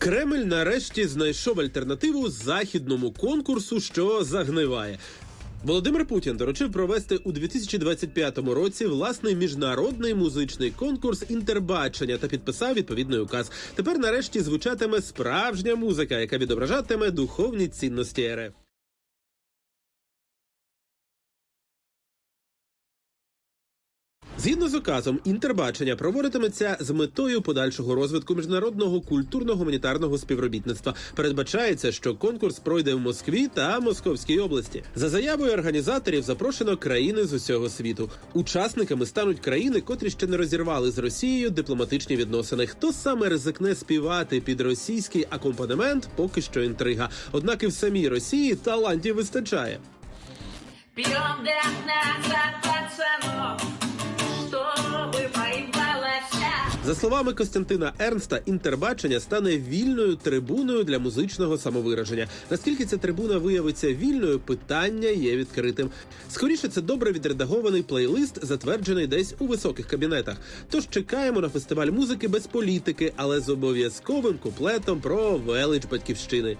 Кремль нарешті знайшов альтернативу західному конкурсу, що загниває. Володимир Путін доручив провести у 2025 році власний міжнародний музичний конкурс інтербачення та підписав відповідний указ. Тепер нарешті звучатиме справжня музика, яка відображатиме духовні цінності РФ. Згідно з указом, інтербачення проводитиметься з метою подальшого розвитку міжнародного культурно-гуманітарного співробітництва. Передбачається, що конкурс пройде в Москві та Московській області. За заявою організаторів запрошено країни з усього світу. Учасниками стануть країни, котрі ще не розірвали з Росією дипломатичні відносини. Хто саме ризикне співати під російський акомпанемент, поки що інтрига. Однак і в самій Росії талантів вистачає. За словами Костянтина Ернста, інтербачення стане вільною трибуною для музичного самовираження. Наскільки ця трибуна виявиться вільною, питання є відкритим. Скоріше, це добре відредагований плейлист, затверджений десь у високих кабінетах. Тож чекаємо на фестиваль музики без політики, але з обов'язковим куплетом про велич батьківщини.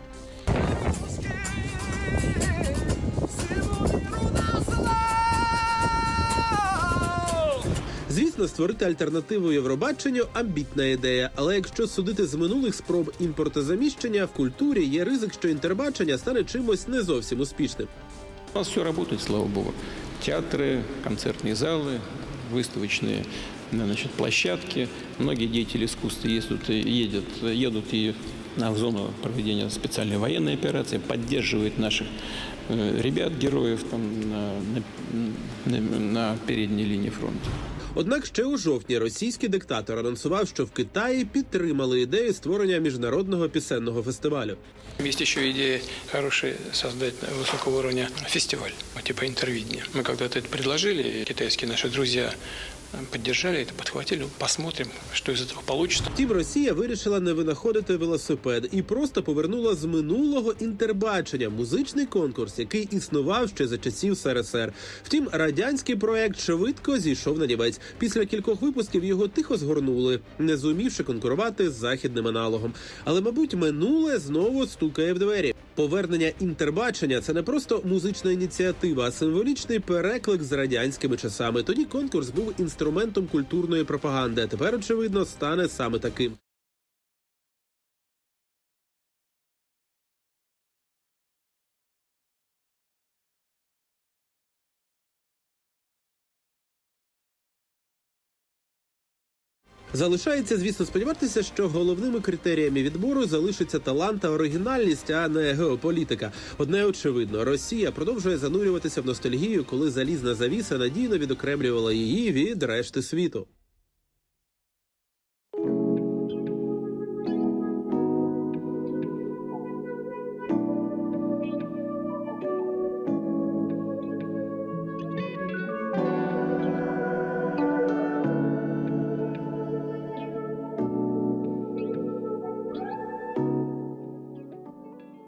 Звісно, створити альтернативу Євробаченню амбітна ідея. Але якщо судити з минулих спроб імпортозаміщення в культурі, є ризик, що інтербачення стане чимось не зовсім успішним. У нас все работает, слава богу. Театры, концертные залы, выставочные значит, площадки. Многие деятели искусства ездят, едят, едут и на зону проведения специальной военной операции, поддерживают наших э, ребят, героев там, на, на- на- на передней линии фронта. Однак ще у жовтні російський диктатор анонсував, що в Китаї підтримали ідею створення міжнародного пісенного фестивалю. Есть еще идея хорошая создать высокого уровня фестиваль, вот типа интервидения. Мы когда-то это предложили, китайские наши друзья поддержали это, подхватили. Посмотрим, что из этого получится. Втім, Росія вирішила не винаходити велосипед і просто повернула з минулого інтербачення музичний конкурс, який існував ще за часів СРСР. Втім, радянський проект швидко зійшов на нівець. Після кількох випусків його тихо згорнули, не зумівши конкурувати з західним аналогом. Але, мабуть, минуле знову стукає в двері. Повернення інтербачення це не просто музична ініціатива, а символічний переклик з радянськими часами. Тоді конкурс був інструментом культурної пропаганди. А тепер, очевидно, стане саме таким. Залишається, звісно, сподіватися, що головними критеріями відбору залишиться талант та оригінальність, а не геополітика. Одне очевидно, Росія продовжує занурюватися в ностальгію, коли залізна завіса надійно відокремлювала її від решти світу.